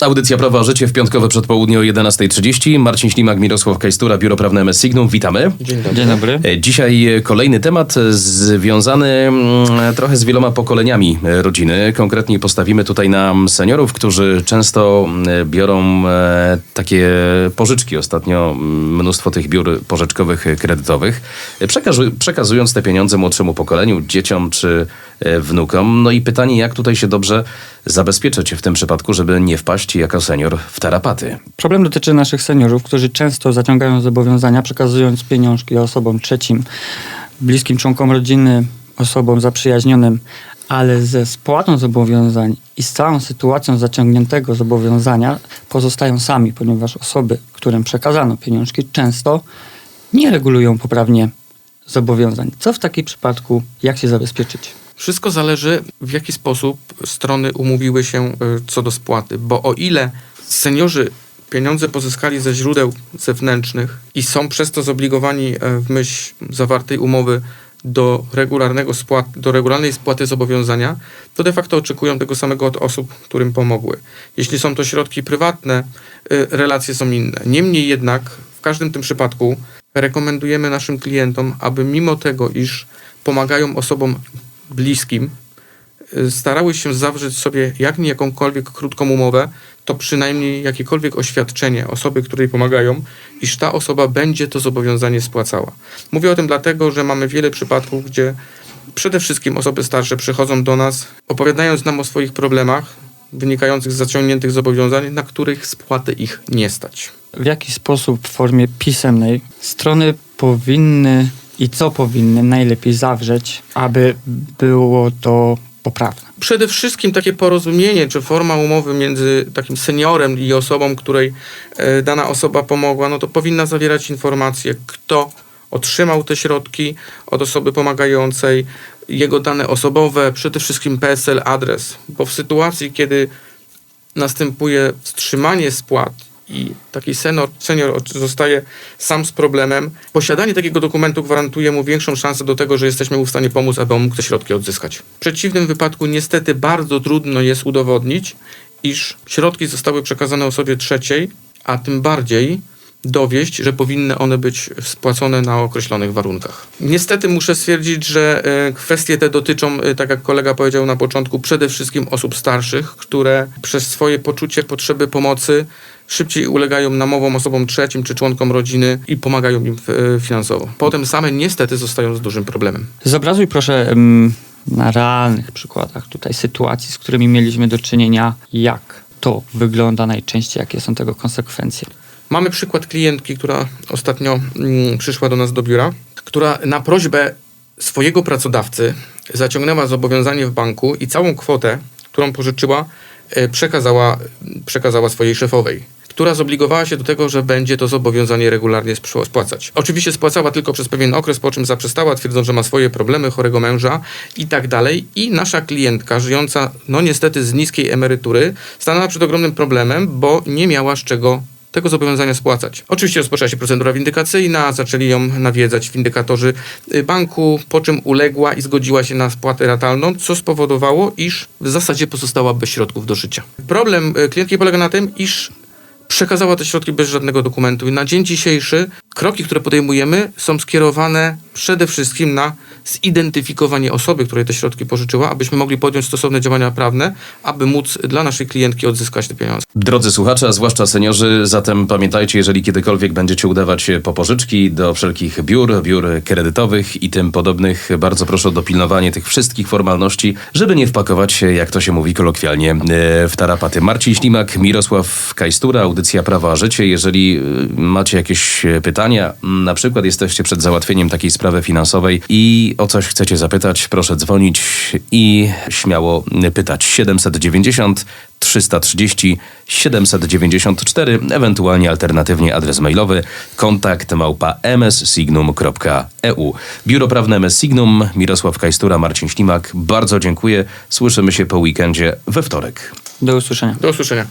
Audycja Prawa o Życie w piątkowe przedpołudnie o 11.30. Marcin Ślimak, Mirosław Kajstura, Biuro Prawne MS Signum. Witamy. Dzień dobry. Dzień dobry. E, Dzisiaj e, kolejny temat e, związany mm, trochę z wieloma pokoleniami rodziny. Konkretnie postawimy tutaj na seniorów, którzy często mm, biorą takie pożyczki. Ostatnio mm, mnóstwo tych biur pożyczkowych, kredytowych, przekazu- przekazując te pieniądze młodszemu pokoleniu, dzieciom czy wnukom. No i pytanie, jak tutaj się dobrze zabezpieczyć w tym przypadku, żeby nie wpaść jako senior w tarapaty. Problem dotyczy naszych seniorów, którzy często zaciągają zobowiązania, przekazując pieniążki osobom trzecim, bliskim członkom rodziny, osobom zaprzyjaźnionym, ale ze spłatą zobowiązań i z całą sytuacją zaciągniętego zobowiązania pozostają sami, ponieważ osoby, którym przekazano pieniążki, często nie regulują poprawnie zobowiązań. Co w takim przypadku, jak się zabezpieczyć? Wszystko zależy, w jaki sposób strony umówiły się y, co do spłaty, bo o ile seniorzy pieniądze pozyskali ze źródeł zewnętrznych i są przez to zobligowani e, w myśl zawartej umowy do, regularnego spłat, do regularnej spłaty zobowiązania, to de facto oczekują tego samego od osób, którym pomogły. Jeśli są to środki prywatne, y, relacje są inne. Niemniej jednak w każdym tym przypadku rekomendujemy naszym klientom, aby mimo tego, iż pomagają osobom bliskim, y, starały się zawrzeć sobie jak nie jakąkolwiek krótką umowę, to przynajmniej jakiekolwiek oświadczenie osoby, której pomagają, iż ta osoba będzie to zobowiązanie spłacała. Mówię o tym dlatego, że mamy wiele przypadków, gdzie przede wszystkim osoby starsze przychodzą do nas, opowiadając nam o swoich problemach wynikających z zaciągniętych zobowiązań, na których spłaty ich nie stać. w jaki sposób w formie pisemnej strony powinny i co powinny najlepiej zawrzeć, aby było to poprawne. Przede wszystkim takie porozumienie, czy forma umowy między takim seniorem i osobą, której e, dana osoba pomogła, no to powinna zawierać informację, kto otrzymał te środki od osoby pomagającej, jego dane osobowe, przede wszystkim PESEL, adres, bo w sytuacji, kiedy następuje wstrzymanie spłat i taki senior, senior zostaje sam z problemem, posiadanie takiego dokumentu gwarantuje mu większą szansę do tego, że jesteśmy mu w stanie pomóc, aby on mógł te środki odzyskać. W przeciwnym wypadku niestety bardzo trudno jest udowodnić, iż środki zostały przekazane osobie trzeciej, a tym bardziej dowieść, że powinny one być spłacone na określonych warunkach. Niestety muszę stwierdzić, że e, kwestie te dotyczą, e, tak jak kolega powiedział na początku, przede wszystkim osób starszych, które przez swoje poczucie potrzeby pomocy szybciej ulegają namowom osobom trzecim czy członkom rodziny i pomagają im e, finansowo. Potem same niestety zostają z dużym problemem. Zobrazuj proszę na realnych przykładach tutaj sytuacji, z którymi mieliśmy do czynienia, jak to wygląda najczęściej, jakie są tego konsekwencje. Mamy przykład klientki, która ostatnio mm, przyszła do nas do biura, która na prośbę swojego pracodawcy zaciągnęła zobowiązanie w banku i całą kwotę, którą pożyczyła, e, przekazała, przekazała swojej szefowej. Która zobligowała się do tego, że będzie to zobowiązanie regularnie spłacać. Oczywiście spłacała tylko przez pewien okres, po czym zaprzestała, twierdząc, że ma swoje problemy, chorego męża i tak dalej. I nasza klientka, żyjąca, no niestety z niskiej emerytury, stanęła przed ogromnym problemem, bo nie miała z czego tego zobowiązania spłacać. Oczywiście rozpoczęła się procedura windykacyjna, zaczęli ją nawiedzać windykatorzy y, banku, po czym uległa i zgodziła się na spłatę ratalną, co spowodowało, iż w zasadzie pozostała bez środków do życia. Problem y, klientki polega na tym, iż przekazała te środki bez żadnego dokumentu. I na dzień dzisiejszy kroki, które podejmujemy są skierowane przede wszystkim na zidentyfikowanie osoby, której te środki pożyczyła, abyśmy mogli podjąć stosowne działania prawne, aby móc dla naszej klientki odzyskać te pieniądze. Drodzy słuchacze, a zwłaszcza seniorzy, zatem pamiętajcie, jeżeli kiedykolwiek będziecie udawać po pożyczki do wszelkich biur, biur kredytowych i tym podobnych, bardzo proszę o dopilnowanie tych wszystkich formalności, żeby nie wpakować się, jak to się mówi kolokwialnie, e, w tarapaty. Marcin Ślimak, Mirosław Kajstura, audycja Prawa a Życie. Jeżeli e, macie jakieś e, pytania, na przykład jesteście przed załatwieniem takiej sprawy finansowej i o coś chcecie zapytać, proszę dzwonić i śmiało pytać. 790 330 794, ewentualnie alternatywnie adres mailowy kontakt małpa mssignum.eu. Biuro Prawne MS Signum, Mirosław Kajstura, Marcin Ślimak. Bardzo dziękuję. Słyszymy się po weekendzie we wtorek. Do usłyszenia. Do usłyszenia.